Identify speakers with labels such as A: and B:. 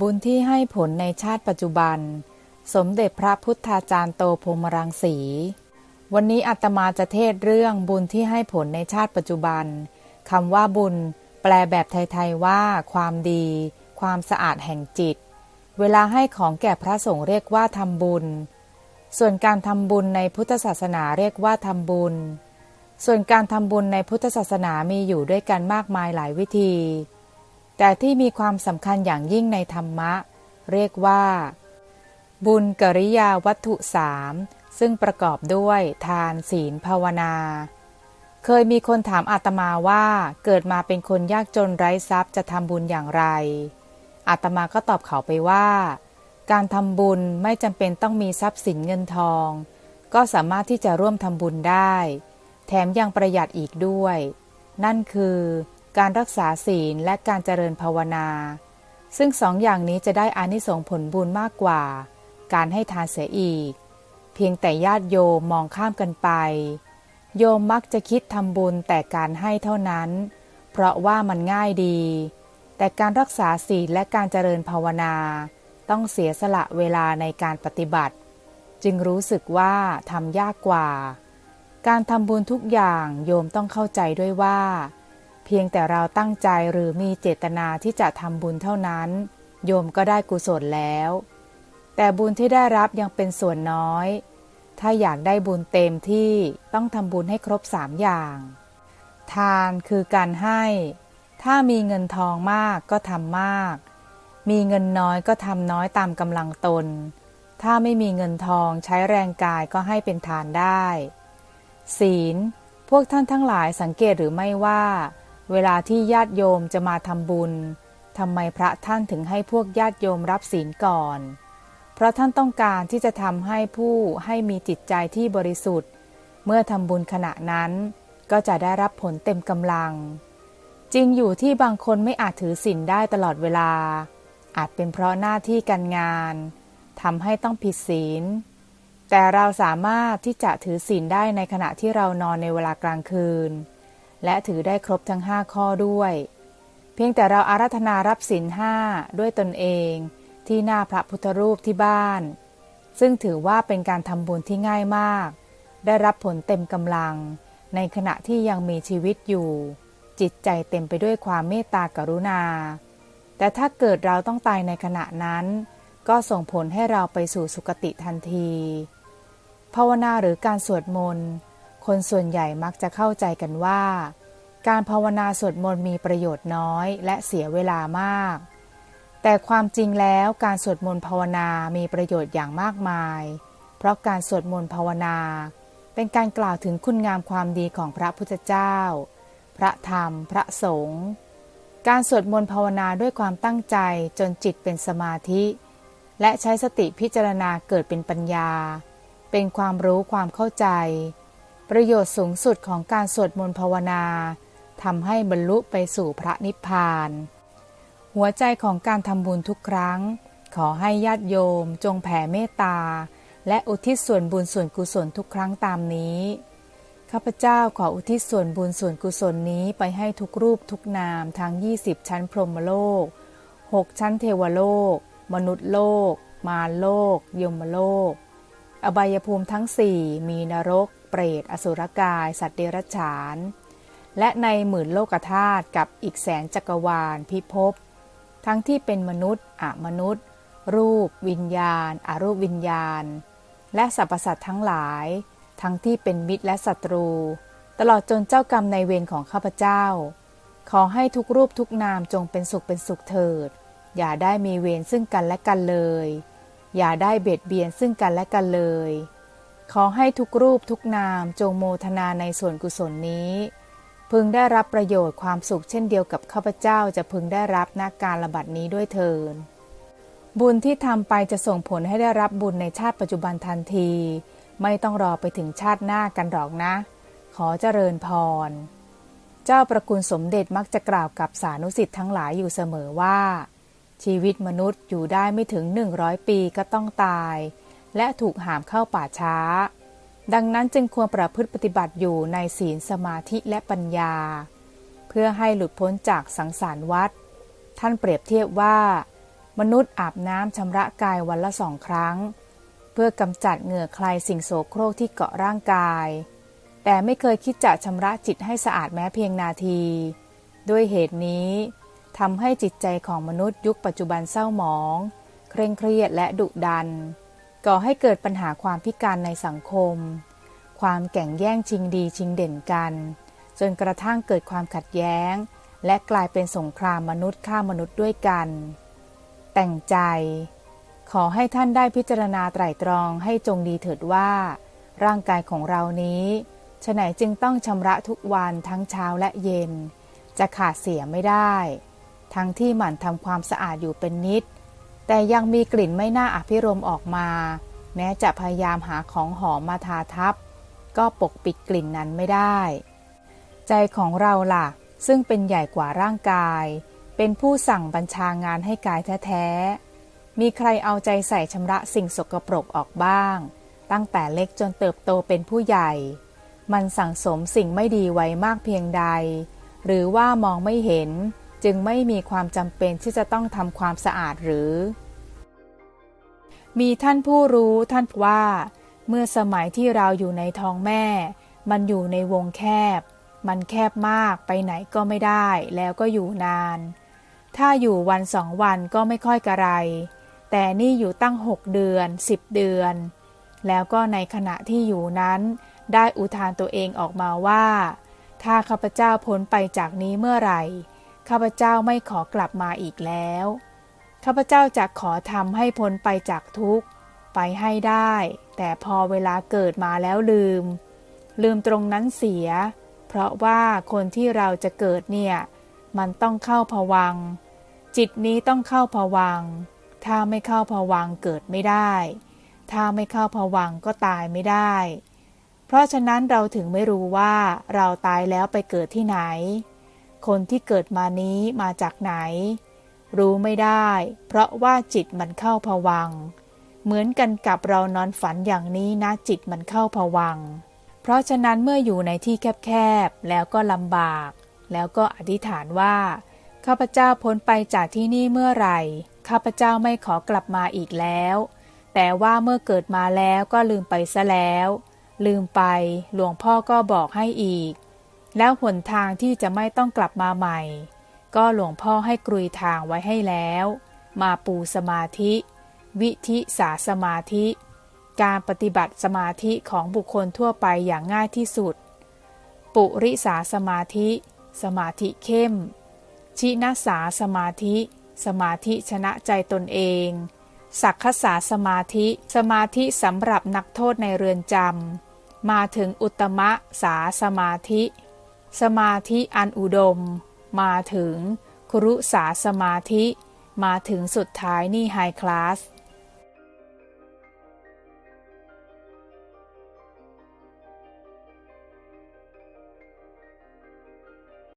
A: บุญที่ให้ผลในชาติปัจจุบัน สมเด็จพระพุทธาจารย์โตพรมรังสี วันนี้อาตมาจะเทศเรื่องบุญที่ให้ผลในชาติปัจจุบันคำว่าบุญ แปลแบบไทย ๆ ว่า ความดี ความสะอาดแห่งจิต เวลาให้ของแก่พระสงฆ์เรียกว่าทำบุญ ส่วนการทำบุญในพุทธศาสนาเรียกว่าทำบุญ ส่วนการทำบุญในพุทธศาสนามีอยู่ด้วยกันมากมายหลายวิธี แต่ที่มีความสำคัญอย่างยิ่งในธรรมะ เรียกว่า บุญกริยาวัตถุสามซึ่งประกอบด้วยทานศีลภาวนา เคยมีคนถามอาตมาว่าเกิดมาเป็นคนยากจนไร้ทรัพย์จะทำบุญอย่างไร อาตมาก็ตอบเขาไปว่า การทำบุญไม่จำเป็นต้องมีทรัพย์สินเงินทอง ก็สามารถที่จะร่วมทำบุญได้ แถมยังประหยัดอีกด้วย นั่นคือ การรักษาศีลและการเจริญภาวนา ซึ่งสองอย่างนี้จะได้อานิสงส์ผลบุญมากกว่า การให้ทานเสียอีก เพียงแต่ญาติโยมมองข้ามกันไป โยมมักจะคิดทำบุญแต่การให้เท่านั้น เพราะว่ามันง่ายดี แต่การรักษาศีลและการเจริญภาวนา ต้องเสียสละเวลาในการปฏิบัติ จึงรู้สึกว่าทำยากกว่า การทำบุญทุกอย่างโยมต้องเข้าใจด้วยว่า เพียงแต่เราตั้งใจหรือมีเจตนาที่จะทำบุญเท่านั้น โยมก็ได้กุศลแล้ว แต่บุญที่ได้รับยังเป็นส่วนน้อย ถ้าอยากได้บุญเต็มที่ต้องทำบุญให้ครบสามอย่าง ทานคือการให้ ถ้ามีเงินทองมากก็ทำมาก มีเงินน้อยก็ทำน้อยตามกำลังตน ถ้าไม่มีเงินทองใช้แรงกายก็ให้เป็นทานได้ ศีล พวกท่านทั้งหลายสังเกตหรือไม่ว่า เวลาที่ญาติโยมจะมาทำบุญทำไมพระท่านถึงให้พวกญาติโยมรับศีลก่อน เพราะท่านต้องการที่จะทำให้ผู้ให้มีจิตใจที่บริสุทธิ์ เมื่อทำบุญขณะนั้น ก็จะได้รับผลเต็มกำลัง จริงอยู่ที่บางคนไม่อาจถือศีลได้ตลอดเวลา อาจเป็นเพราะหน้าที่การงานทำให้ต้องผิดศีล แต่เราสามารถที่จะถือศีลได้ในขณะที่เรานอนในเวลากลางคืน และถือได้ครบทั้งห้าข้อด้วย เพียงแต่เราอารัธนารับศีลห้าด้วยตนเองที่หน้าพระพุทธรูปที่บ้าน ซึ่งถือว่าเป็นการทำบุญที่ง่ายมาก ได้รับผลเต็มกำลัง ในขณะที่ยังมีชีวิตอยู่ จิตใจเต็มไปด้วยความเมตตากรุณา แต่ถ้าเกิดเราต้องตายในขณะนั้น ก็ส่งผลให้เราไปสู่สุคติทันที ภาวนาหรือการสวดมนต์ คนส่วนใหญ่มักจะเข้าใจกันว่า การภาวนาสวดมนต์มีประโยชน์น้อยและเสียเวลามาก แต่ความจริงแล้วการสวดมนต์ภาวนามีประโยชน์อย่างมากมาย เพราะการสวดมนต์ภาวนา เป็นการกล่าวถึงคุณงามความดีของพระพุทธเจ้า พระธรรม พระสงฆ์การสวดมนต์ภาวนาด้วยความตั้งใจจนจิตเป็นสมาธิ และใช้สติพิจารณาเกิดเป็นปัญญา เป็นความรู้ความเข้าใจ ประโยชน์สูงสุดของการสวดมนต์ภาวนาทำให้บรรลุไปสู่พระนิพพาน หัวใจของการทำบุญทุกครั้ง ขอให้ญาติโยมจงแผ่เมตตา และอุทิศส่วนบุญส่วนกุศลทุกครั้งตามนี้ ข้าพเจ้าขออุทิศส่วนบุญส่วนกุศลนี้ไปให้ทุกรูปทุกนามทั้ง 20 ชั้นพรหมโลก 6 ชั้นเทวโลก มนุษย์โลก มารโลก ยมโลก อบายภูมิทั้งสี่มีนรก เปรต อสุรกาย สัตว์เดรัจฉาน และในหมื่นโลกธาตุกับอีกแสนจักรวาลพิภพ ทั้งที่เป็นมนุษย์อมนุษย์ รูป วิญญาณอารูปวิญญาณ และสรรพสัตว์ทั้งหลาย ทั้งที่เป็นมิตรและศัตรู ตลอดจนเจ้ากรรมในเวรของข้าพเจ้า ขอให้ทุกรูปทุกนามจงเป็นสุขเป็นสุขเถิด อย่าได้มีเวรซึ่งกันและกันเลย อย่าได้เบียดเบียนซึ่งกันและกันเลย ขอให้ทุกรูปทุกนามจงโมทนาในส่วนกุศลนี้ พึงได้รับประโยชน์ความสุขเช่นเดียวกับข้าพเจ้าจะพึงได้รับนาการระบัดนี้ด้วยเทินบุญที่ทำไปจะส่งผลให้ได้รับบุญในชาติปัจจุบันทันที ไม่ต้องรอไปถึงชาติหน้ากันหรอกนะ ขอเจริญพร เจ้าประคุณสมเด็จมักจะกล่าวกับสานุสิทธิ์ทั้งหลายอยู่เสมอว่า ชีวิตมนุษย์อยู่ได้ไม่ถึง 100 ปีก็ต้องตาย และถูกหามเข้าป่าช้า ดังนั้นจึงควรประพฤติปฏิบัติอยู่ในศีลสมาธิและปัญญา เพื่อให้หลุดพ้นจากสังสารวัฏท่านเปรียบเทียบว่า มนุษย์อาบน้ำชำระกายวันละสองครั้ง เพื่อกำจัดเหงื่อใครสิ่งโสโครกที่เกาะร่างกาย แต่ไม่เคยคิดจะชำระจิตให้สะอาดแม้เพียงนาที ด้วยเหตุนี้ ทำให้จิตใจของมนุษย์ยุคปัจจุบันเศร้าหมอง เคร่งเครียดและดุดัน ก่อให้เกิดปัญหาความพิการในสังคม ความแก่งแย่งชิงดีชิงเด่นกัน จนกระทั่งเกิดความขัดแย้ง และกลายเป็นสงครามมนุษย์ฆ่ามนุษย์ด้วยกัน แต่งใจ ขอให้ท่านได้พิจารณาไตร่ตรองให้จงดีเถิดว่า ร่างกายของเรานี้ฉะไหนจึงต้องชำระทุกวันทั้งเช้าและเย็น จะขาดเสียไม่ได้ ทั้งที่หมั่นทำความสะอาดอยู่เป็นนิด แต่ยังมีกลิ่นไม่น่าอภิรมออกมา แม้จะพยายามหาของหอมมาทาทับ ก็ปกปิดกลิ่นนั้นไม่ได้ ใจของเราล่ะ ซึ่งเป็นใหญ่กว่าร่างกาย เป็นผู้สั่งบัญชางานให้กายแท้ๆ มีใครเอาใจใส่ชำระสิ่งสกปรกออกบ้าง ตั้งแต่เล็กจนเติบโตเป็นผู้ใหญ่ มันสั่งสมสิ่งไม่ดีไว้มากเพียงใด หรือว่ามองไม่เห็น จึงไม่มีความจำเป็นที่จะต้องทำความสะอาดหรือ มีท่านผู้รู้ท่านว่า เมื่อสมัยที่เราอยู่ในท้องแม่ มันอยู่ในวงแคบ มันแคบมากไปไหนก็ไม่ได้แล้วก็อยู่นาน ถ้าอยู่วันสองวันก็ไม่ค่อยกระไร แต่นี่อยู่ตั้งหกเดือนสิบเดือน แล้วก็ในขณะที่อยู่นั้น ได้อุทานตัวเองออกมาว่า ถ้าข้าพเจ้าพ้นไปจากนี้เมื่อไหร่ ข้าพเจ้าไม่ขอกลับมาอีกแล้ว ข้าพเจ้าจะขอทำให้พ้นไปจากทุกข์ ไปให้ได้ แต่พอเวลาเกิดมาแล้วลืม ลืมตรงนั้นเสีย เพราะว่าคนที่เราจะเกิดเนี่ย มันต้องเข้าผวัง จิตนี้ต้องเข้าผวัง ถ้าไม่เข้าผวังเกิดไม่ได้ ถ้าไม่เข้าผวังก็ตายไม่ได้ เพราะฉะนั้นเราถึงไม่รู้ว่าเราตายแล้วไปเกิดที่ไหน คนที่เกิดมานี้มาจากไหน รู้ไม่ได้ เพราะว่าจิตมันเข้าผวัง เหมือนกันกับเรานอนฝันอย่างนี้นะจิตมันเข้าผวัง เพราะฉะนั้นเมื่ออยู่ในที่แคบๆ แล้วก็ลำบาก แล้วก็อธิษฐานว่า ข้าพเจ้าพ้นไปจากที่นี่เมื่อไหร่ ข้าพเจ้าไม่ขอกลับมาอีกแล้ว แต่ว่าเมื่อเกิดมาแล้วก็ลืมไปซะแล้ว ลืมไป หลวงพ่อก็บอกให้อีก แล้วหนทางที่จะไม่ต้องกลับมาใหม่ ก็หลวงพ่อให้กรุยทางไว้ให้แล้ว มาปูสมาธิ วิธิสาสมาธิ การปฏิบัติสมาธิของบุคคลทั่วไปอย่างง่ายที่สุด ปุริสาสมาธิ สมาธิเข้ม ชินสาสมาธิ สมาธิชนะใจตนเองสักขสาสมาธิ สมาธิสำหรับนักโทษในเรือนจำ มาถึงอุตมะสาสมาธิ สมาธิอันอุดม มาถึงครุสาสมาธิ มาถึงสุดท้ายนี่ไฮคลาส